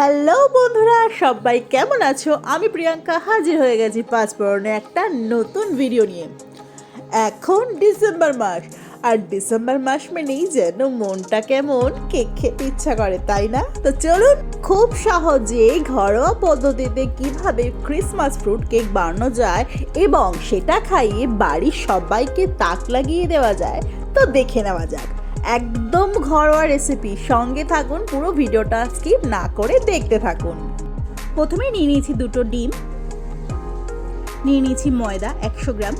Hello বন্ধুরা, সবাই কেমন আছো? আমি প্রিয়াঙ্কা, হাজির হয়ে গেছি পাঁচফোড়নের একটা নতুন ভিডিও নিয়ে। এখন ডিসেম্বর মাস, আর ডিসেম্বর মাস মানেই যেন মনটা কেমন কেক খেতে ইচ্ছা করে, তাই না? তো চলুন, খুব সহজে ঘরোয়া পদ্ধতিতে কীভাবে ক্রিসমাস ফ্রুট কেক বানানো যায় এবং সেটা খাইয়ে বাড়ির সবাইকে তাক লাগিয়ে দেওয়া যায়, তো দেখে নেওয়া যাক। একদম ঘরোয়া রেসিপি সঙ্গে থাকুন, পুরো ভিডিওটা স্কিপ না করে দেখতে থাকুন। প্রথমে নিয়ে নিয়েছি দুটো ডিম। নিয়ে নিয়েছি ময়দা একশো গ্রাম।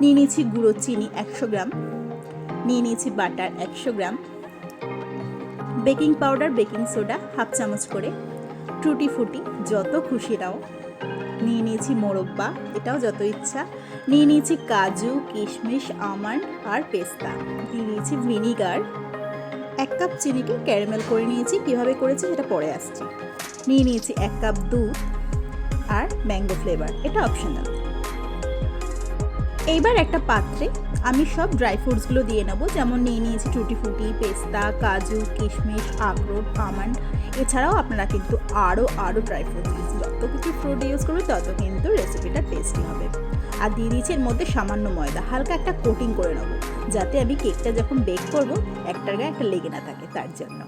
নিয়ে নিয়েছি গুঁড়ো চিনি একশো গ্রাম। নিয়ে নিয়েছি বাটার একশো gram. Baking powder, baking soda half চামচ করে। টুটি ফুটি যত খুশি নাও নিয়ে নিয়েছি মোরব্বা, এটাও যত ইচ্ছা। নিয়ে নিয়েছি কাজু, কিশমিশ, আমন্ড আর পেস্তা। দিয়ে নিয়েছি ভিনিগার। এক কাপ চিনিকে ক্যারামেল করে নিয়েছি, কীভাবে করেছি সেটা পরে আসছি। নিয়ে নিয়েছি এক কাপ দুধ আর ম্যাঙ্গো ফ্লেভার, এটা অপশনাল এইবার একটা পাত্রে আমি সব ড্রাই ফ্রুটসগুলো দিয়ে নেব। যেমন নিয়ে নিয়েছি টুটি ফুটি, পেস্তা, কাজু, কিশমিশ, আখরোট, আমন্ড এছাড়াও আপনারা কিন্তু আরও আরও ড্রাই ফ্রুট ইউজ যত কিছু ফ্রুট ইউজ করবে, তত কিন্তু রেসিপিটা টেস্টি হবে। আর দিয়ে দিয়েছি এর মধ্যে সামান্য ময়দা, হালকা একটা কোটিং করে নেব, যাতে আমি কেকটা যখন বেক করব, একটার গায়ে একটা লেগে না থাকে তার জন্য।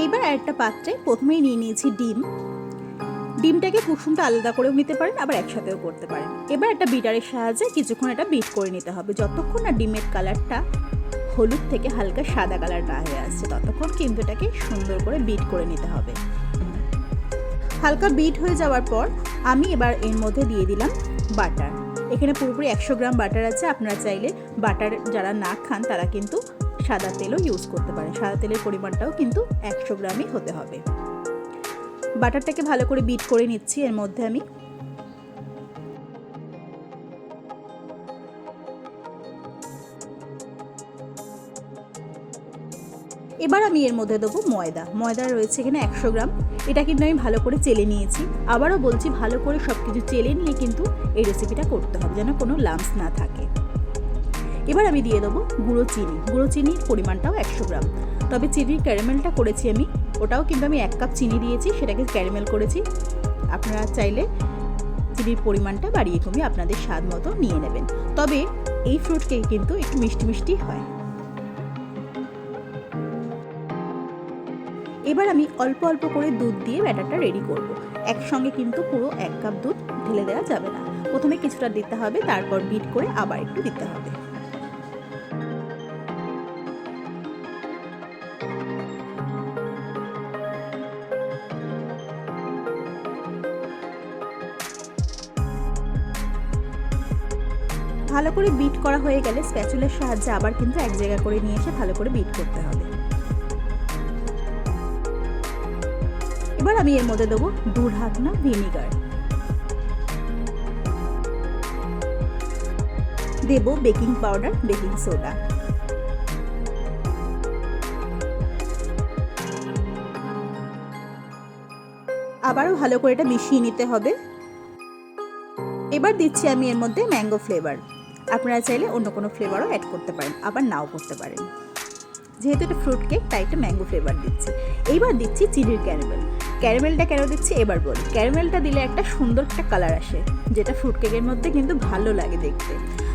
এইবার একটা পাত্রে প্রথমেই নিয়ে নিয়েছি ডিম। ডিমটাকে কুসুমটা আলাদা করেও নিতে পারেন, আবার একসাথেও করতে পারেন। এবার একটা বিটারের সাহায্যে কিছুক্ষণ এটা বিট করে নিতে হবে। যতক্ষণ না ডিমের কালারটা হলুদ থেকে হালকা সাদা কালার না হয়ে আসছে। ততক্ষণ কিন্তু এটাকে সুন্দর করে বিট করে নিতে হবে। হালকা বিট হয়ে যাওয়ার পর আমি এবার এর মধ্যে দিয়ে দিলাম বাটার এখানে পুরোপুরি একশো গ্রাম বাটার আছে। আপনারা চাইলে বাটার যারা না খান, তারা কিন্তু সাদা তেলও ইউজ করতে পারেন। সাদা তেলের পরিমাণটাও কিন্তু একশো গ্রামই হতে হবে। বাটারটাকে ভালো করে বিট করে নিচ্ছি। এর মধ্যে আমি এবার আমি এর মধ্যে দেবো ময়দা। ময়দা রয়েছে এখানে একশো গ্রাম। এটা কিন্তু আমি ভালো করে চেলে নিয়েছি। আবারও বলছি, ভালো করে সব কিছু চেলে নিয়ে কিন্তু এই রেসিপিটা করতে হবে যেন কোনো লাম্পস না থাকে। এবার আমি দিয়ে দেবো গুঁড়ো চিনি। গুঁড়ো চিনির পরিমাণটাও একশো গ্রাম। তবে চিনির ক্যারামেলটা করেছি আমি। ওটাও কিন্তু আমি এক কাপ চিনি দিয়েছি, সেটাকে ক্যারামেল করেছি। আপনারা চাইলে চিনির পরিমাণটা বাড়িয়ে কমিয়ে আপনাদের স্বাদ মতো নিয়ে নেবেন। তবে এই ফ্রুট কেক কিন্তু একটু মিষ্টি মিষ্টি হয়। এবার আমি অল্প অল্প করে দুধ দিয়ে ব্যাটারটা রেডি করব। একসঙ্গে কিন্তু পুরো এক কাপ দুধ ঢেলে দেওয়া যাবে না। প্রথমে কিছুটা দিতে হবে, তারপর বিট করে আবার একটু দিতে হবে। ভালো করে বিট করা হয়ে গেলে স্প্যাচুলের সাহায্যে আবার কিন্তু এক জায়গা করে নিয়ে এসে ভালো করে বিট করতে হবে। এবার আমি এর মধ্যে দেবো দু ঢাকনা ভিনিগার। দেব বেকিং পাউডার, বেকিং সোডা। আবারও ভালো করে এটা মিশিয়ে নিতে হবে। এবার দিচ্ছি আমি এর মধ্যে ম্যাঙ্গো ফ্লেভার। আপনারা চাইলে অন্য কোনো ফ্লেভারও অ্যাড করতে পারেন, আবার নাও করতে পারেন। যেহেতু এটা ফ্রুট কেক তাই একটা ম্যাঙ্গো ফ্লেভার দিচ্ছি। এইবার দিচ্ছি চিনির ক্যারামেল। ক্যারামেলটা কেন দিচ্ছি এবার বলি। ক্যারামেলটা দিলে একটা সুন্দর একটা কালার আসে, যেটা ফ্রুট কেকের মধ্যে কিন্তু ভালো লাগে দেখতে।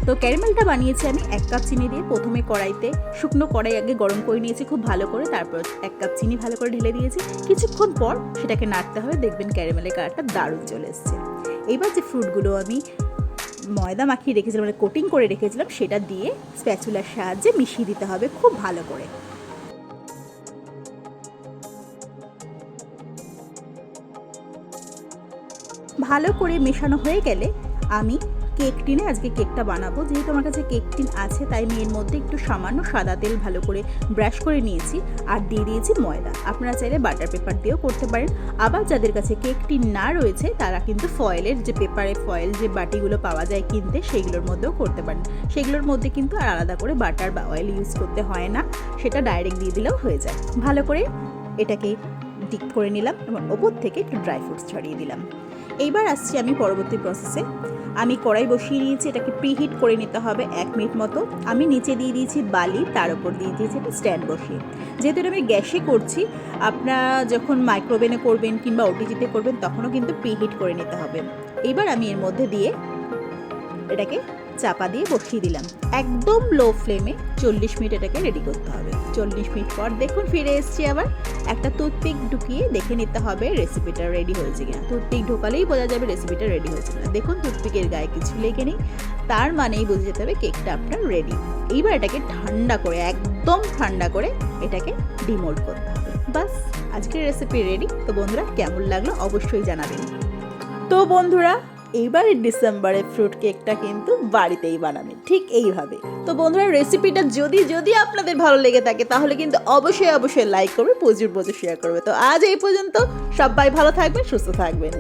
তো ক্যারামেলটা বানিয়েছি আমি এক কাপ চিনি দিয়ে প্রথমে কড়াইতে। শুকনো কড়াই আগে গরম করে নিয়েছি খুব ভালো করে, তারপর এক কাপ চিনি ভালো করে ঢেলে দিয়েছি। কিছুক্ষণ পর সেটাকে নাড়তে হবে, দেখবেন ক্যারামেলের কালারটা দারুণ চলে এসছে। এইবার যে ফ্রুটগুলো আমি ময়দা মাখিয়ে রেখেছিলাম মানে কোটিং করে রেখেছিলাম, সেটা দিয়ে স্প্যাচুলার সাহায্যে মিশিয়ে দিতে হবে খুব ভালো করে। ভালো করে মেশানো হয়ে গেলে আমি কেক টিনে আজকে কেকটা বানাবো। যেহেতু আমার কাছে কেক টিন আছে, তাই আমি এর মধ্যে একটু সামান্য সাদা তেল ভালো করে ব্রাশ করে নিয়েছি আর দিয়ে দিয়েছি ময়দা। আপনারা চাইলে বাটার পেপার দিয়েও করতে পারেন। আবার যাদের কাছে কেক টিন না রয়েছে, তারা কিন্তু ফয়েলের যে পেপারে ফয়েল যে বাটিগুলো পাওয়া যায় কিনতে, সেইগুলোর মধ্যেও করতে পারেন। সেগুলোর মধ্যে কিন্তু আর আলাদা করে বাটার বা অয়েল ইউজ করতে হয় না। সেটা ডাইরেক্ট দিয়ে দিলেও হয়ে যায়। ভালো করে এটাকে ডিপ করে নিলাম এবং ওপর থেকে একটু ড্রাই ফ্রুটস ছড়িয়ে দিলাম। এইবার আসছি আমি পরবর্তী প্রসেসে আমি কড়াই বসিয়ে নিয়েছি, এটাকে প্রিহিট করে নিতে হবে এক মিনিট মতো। আমি নিচে দিয়ে দিয়েছি বালি, তার উপর দিয়ে দিয়েছি একটা স্ট্যান্ড বসিয়ে। যেহেতু এটা আমি গ্যাসে করছি, আপনারা যখন মাইক্রোওভেনে করবেন কিংবা ওটিজিতে করবেন, তখনও কিন্তু প্রিহিট করে নিতে হবে। এবার আমি এর মধ্যে দিয়ে এটাকে চাপা দিয়ে বসিয়ে দিলাম। একদম লো ফ্লেমে চল্লিশ মিনিট এটাকে রেডি করতে হবে। চল্লিশ মিনিট পর দেখুন ফিরে এসছি আবার। একটা টুথপিক ঢুকিয়ে দেখে নিতে হবে রেসিপিটা রেডি হয়েছে কিনা। টুথপিক ঢোকালেই বোঝা যাবে রেসিপিটা রেডি হয়েছে কিনা। দেখুন টুথপিকের গায়ে কিছু লেগে নেই। তার মানেই বুঝে যেতে হবে কেকটা আপনার রেডি এইবার এটাকে ঠান্ডা করে, একদম ঠান্ডা করে এটাকে ডিমোল্ড করতে হবে। বাস, আজকের রেসিপি রেডি তো বন্ধুরা, কেমন লাগল অবশ্যই জানাবেন। তো বন্ধুরা এইবারে ডিসেম্বরে ফ্রুট কেকটা কিন্তু বাড়িতেই বানাবেন, ঠিক এইভাবে। তো বন্ধুরা, রেসিপিটা যদি যদি আপনাদের ভালো লেগে থাকে, তাহলে কিন্তু অবশ্যই অবশ্যই লাইক করবে, প্রচুর প্রচুর শেয়ার করবে। তো আজ এই পর্যন্ত, সবাই ভালো থাকবেন, সুস্থ থাকবেন।